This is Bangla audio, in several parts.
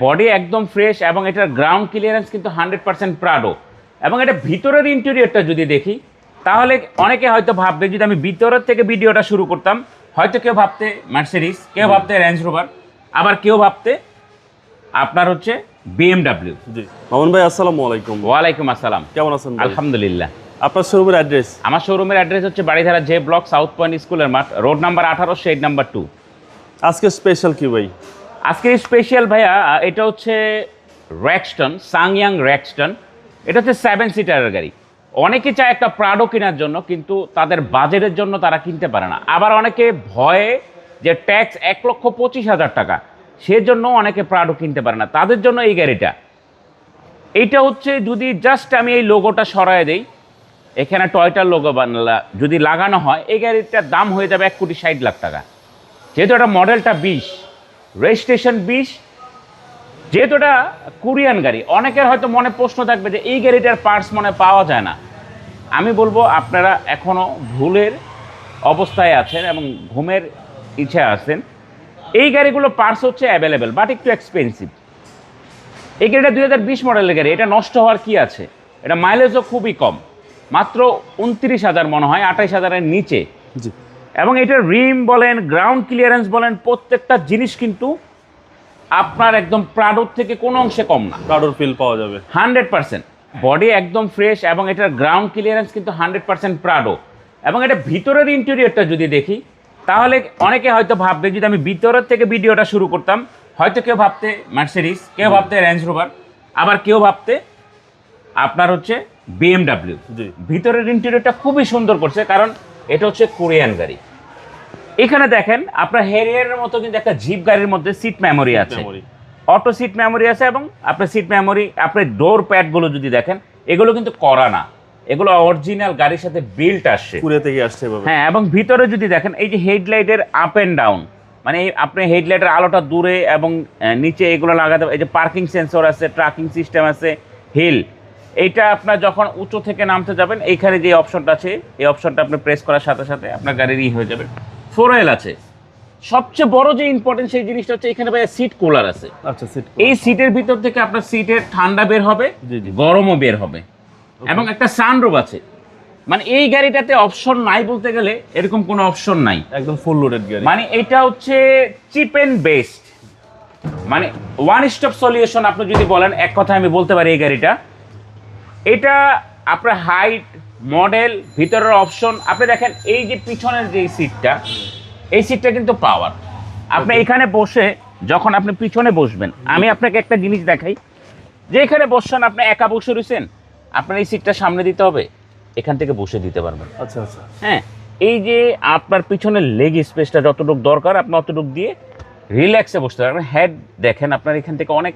বডি একদম ফ্রেশ এবং এটার গ্রাউন্ড ক্লিয়ারেন্স কিন্তু হান্ড্রেড পার্সেন্ট প্রাডো এবং এটা ভিতরের ইন্টেরিয়রটা যদি দেখি তাহলে অনেকে হয়তো ভাববে যদি আমি ভিতরের থেকে ভিডিওটা শুরু করতাম হয়তো কেউ ভাবতে মার্সিডিস কেউ ভাবতে রেঞ্জ রোভার আবার কেউ ভাবতে আপনার হচ্ছে বিএমডাব্লিউ জি। মামুন ভাই আসসালামু আলাইকুম। ওয়ালাইকুম আসসালাম। কেমন আছেন আলহামদুলিল্লাহ। আপনার শোরুমের অ্যাড্রেস আমার শোরুমের অ্যাড্রেস হচ্ছে Baridhara J block south point স্কুলের মাঠ রোড নাম্বার আঠারো শেড নাম্বার টু আজকে স্পেশাল কি ভাই? আজকে স্পেশাল ভাইয়া এটা হচ্ছে র্যাক্সটন সাংয়াং র্যাক্সটন এটা হচ্ছে সেভেন সিটারের গাড়ি। অনেকে চায় একটা প্রাডো কেনার জন্য, কিন্তু তাদের বাজেটের জন্য তারা কিনতে পারে না। আবার অনেকে ভয়ে যে ট্যাক্স এক লক্ষ পঁচিশ হাজার টাকা, সেজন্য অনেকে প্রাডো কিনতে পারে না। তাদের জন্য এই গাড়িটা। এইটা হচ্ছে যদি জাস্ট আমি এই লোগোটা সরায় দিই, এখানে টয়টার লোগো বানলা, যদি লাগানো হয়, এই গাড়িটার দাম হয়ে যাবে এক কোটি ষাট লাখ টাকা। যেহেতু এটা মডেলটা বিশ রেজিস্ট্রেশন বিশ, যেহেতু এটা কোরিয়ান গাড়ি, অনেকের হয়তো মনে প্রশ্ন থাকবে যে এই গাড়িটার পার্টস মনে পাওয়া যায় না। আমি বলব আপনারা এখনও ভুলের অবস্থায় আছেন এবং ঘুমের ইচ্ছে আছেন। এই গাড়িগুলো পার্টস হচ্ছে অ্যাভেলেবেল বাট একটু এক্সপেন্সিভ এই গাড়িটা দুই হাজার বিশ মডেলের গাড়ি, এটা নষ্ট হওয়ার কি আছে? এটা মাইলেজও খুবই কম। মাত্র উনত্রিশ হাজার মনে হয়, আঠাইশ হাজারের নিচে। এবং এটার রিম বলেন গ্রাউন্ড ক্লিয়ারেন্স বলেন প্রত্যেকটা জিনিস কিন্তু আপনার একদম প্রাডোর থেকে কোনো অংশে কম না। প্রাডোর ফিল পাওয়া যাবে। Hundred percent. বডি একদম ফ্রেশ এবং এটার গ্রাউন্ড ক্লিয়ারেন্স কিন্তু হান্ড্রেড পার্সেন্ট প্রাডো এবং এটা ভিতরের ইন্টেরিয়রটা যদি দেখি তাহলে অনেকে হয়তো ভাববে যদি আমি ভিতরের থেকে ভিডিওটা শুরু করতাম হয়তো কেউ ভাবতে মার্সিডিস কেউ ভাবতে রেঞ্জ রোভার আবার কেউ ভাবতে আপনার হচ্ছে বিএমডাব্লিউ ভিতরের ইন্টেরিয়রটা খুবই সুন্দর করছে কারণ এটা হচ্ছে কোরিয়ান গাড়ি। এখানে দেখেন আপনার হেরিয়ারের মতো কিন্তু একটা জিপ গাড়ির মধ্যে সিট মেমোরি আছে। অটো সিট মেমোরি আছে এবং আপনার সিট মেমোরি আপনার ডোর প্যাডগুলো যদি দেখেন এগুলো কিন্তু করা না। এগুলো অরিজিনাল গাড়ির সাথে বিল্ট আসছে। কুরিয়া থেকে আসছে হ্যাঁ এবং ভিতরে যদি দেখেন এই যে হেডলাইটের আপ অ্যান্ড ডাউন মানে আপনি হেডলাইটের আলোটা দূরে এবং নিচে এগুলো লাগাতে এই যে পার্কিং সেন্সর আছে ট্র্যাকিং সিস্টেম আছে হিল এইটা আপনার যখন উঁচু থেকে নামতে যাবেন এইখানে যে অপশনটা আছে এই অপশনটা আপনি প্রেস করার সাথে সাথে আপনার গাড়ির ই হয়ে যাবে। ফোর আছে। সবচেয়ে বড় যে ইম্পর্টেন্ট সেই জিনিসটা হচ্ছে এখানে ভাই সিট কুলার আছে। আচ্ছা সিট এই সিটের ভিতর থেকে আপনার সিটের ঠান্ডা বের হবে। গরমও বের হবে। এবং একটা সানরুফ আছে। মানে এই গাড়িটাতে অপশন নাই বলতে গেলে এরকম কোনো অপশন নাই। একদম ফুল লোডেড গাড়ি। মানে এটা হচ্ছে চিপ এন্ড বেস্ট মানে ওয়ান স্টপ সলিউশন আপনি যদি বলেন এক কথা আমি বলতে পারি এই গাড়িটা। এটা আপনার হাইট মডেল ভিতরের অপশন আপনি দেখেন এই যে পিছনের যে সিটটা এই সিটটা কিন্তু পাওয়ার আপনি এখানে বসে যখন আপনি পিছনে বসবেন আমি আপনাকে একটা জিনিস দেখাই। যে এখানে বসছেন আপনি একা বসে রয়েছেন আপনার এই সিটটা সামনে দিতে হবে এখান থেকে বসে দিতে পারবেন। আচ্ছা আচ্ছা। হ্যাঁ এই যে আপনার পিছনের লেগ স্পেসটা যতটুকু দরকার আপনি অতটুকু দিয়ে রিল্যাক্সে বসতে পারবেন। হেড দেখেন আপনার এখান থেকে অনেক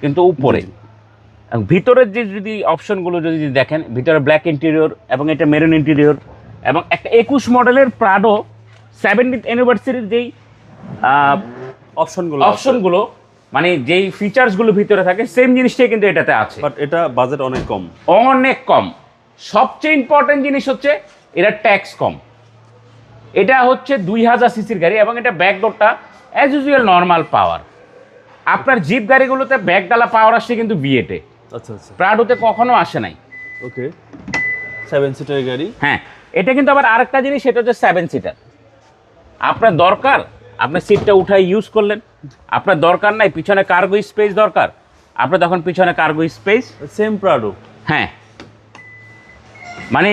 কিন্তু উপরে। ভিতরের যে যদি অপশনগুলো যদি দেখেন ভিতরে ব্ল্যাক ইন্টেরিয়র এবং এটা মেরুন ইন্টেরিয়র এবং একটা একুশ মডেলের প্রাডো সেভেন্টিথ অ্যানিভার্সারির যেই অপশনগুলো অপশনগুলো মানে যেই ফিচার্সগুলো ভিতরে থাকে সেম জিনিসটাই কিন্তু এটাতে আছে। বাট এটা বাজেট অনেক কম। অনেক কম। সবচেয়ে ইম্পর্টেন্ট জিনিস হচ্ছে এটা ট্যাক্স কম। এটা হচ্ছে দুই হাজার সিসির গাড়ি এবং এটা ব্যাকডোরটা অ্যাজ ইউজুয়াল নর্মাল পাওয়ার আপনার জিপ গাড়িগুলোতে ব্যাকডালা পাওয়ার আসছে কিন্তু বিয়েটে আচ্ছা আচ্ছা। প্রাডোতে কখনো আসে নাই। ওকে। সেভেন সিটার গাড়ি? হ্যাঁ এটা কিন্তু আবার আরেকটা জিনিস সেটা হচ্ছে সেভেন সিটার আপনার দরকার আপনি সিটটা উঠাই ইউজ করলেন। আপনার দরকার নাই পিছনে কার্গো স্পেস দরকার। আপনার তখন পিছনে কার্গো স্পেস সেম প্রাডো হ্যাঁ। মানে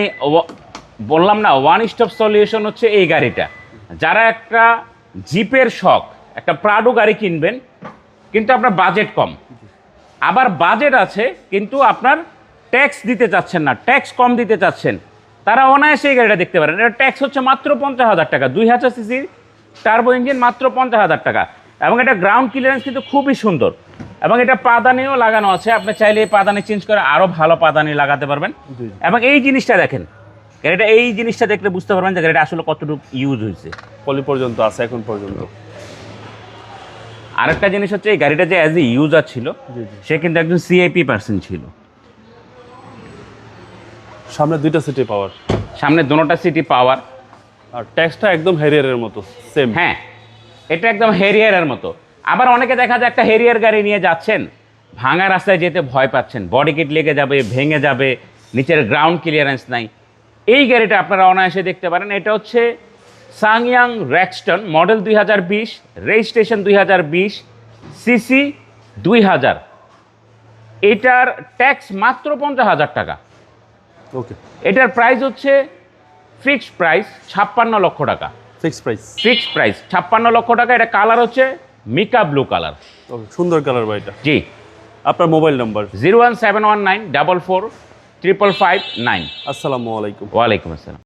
বললাম না ওয়ান স্টপ সলিউশন হচ্ছে এই গাড়িটা। যারা একটা জিপের শখ একটা প্রাডো গাড়ি কিনবেন কিন্তু আপনার বাজেট কম। আবার বাজেট আছে কিন্তু আপনার ট্যাক্স দিতে চাচ্ছেন না ট্যাক্স কম দিতে চাচ্ছেন। তারা অনায়াসে এই গাড়িটা দেখতে পারেন। এটা ট্যাক্স হচ্ছে মাত্র পঞ্চাশ হাজার টাকা দুই হাজার সিসির টার্বো ইঞ্জিন মাত্র পঞ্চাশ হাজার টাকা। এবং এটা গ্রাউন্ড ক্লিয়ারেন্স কিন্তু খুবই সুন্দর। এবং এটা পাদানিও লাগানো আছে। আপনি চাইলে এই পাদানি চেঞ্জ করে আরও ভালো পাদানি লাগাতে পারবেন। এবং এই জিনিসটা দেখেন গাড়িটা এই জিনিসটা দেখলে বুঝতে পারবেন যে গাড়িটা আসলে কতটুকু ইউজ হয়েছে। পলি পর্যন্ত আছে এখন পর্যন্ত। আরেকটা জিনিস হচ্ছে এই গাড়িটা যে অ্যাজ এ ইউজার ছিল সে কিন্তু একজন সিআইপি পার্সন ছিল। সামনে দুইটা সিটি পাওয়ার সামনে দোনোটা সিটি পাওয়ার আর ট্যাক্সটা একদম হেরিয়ারের মতো সেম হ্যাঁ এটা একদম হেরিয়ারের মতো। আবার অনেকে দেখা যায় একটা হেরিয়ার গাড়ি নিয়ে যাচ্ছেন ভাঙা রাস্তায় যেতে ভয় পাচ্ছেন বডি কিট লেগে যাবে ভেঙে যাবে নিচের গ্রাউন্ড ক্লিয়ারেন্স নাই। এই গাড়িটা আপনারা অনায়াসে দেখতে পারেন এটা হচ্ছে সাংয়াং র্যাক্সটন মডেল দুই হাজার বিশ রেজিস্ট্রেশন দুই হাজার বিশ সিসি দুই হাজার। এটার ট্যাক্স মাত্র পঞ্চাশ হাজার টাকা। ওকে। এটার প্রাইস হচ্ছে ফিক্সড প্রাইস ছাপ্পান্ন লক্ষ টাকা। Fix price. ফিক্সড প্রাইস ছাপ্পান্ন লক্ষ টাকা। এটা কালার হচ্ছে মিকা ব্লু কালার। সুন্দর কালার বাড়িটা জি। আপনার mobile number? Zero one seven one nine double four triple five nine. আসসালামু আলাইকুম। ওয়ালাইকুম আসসালাম।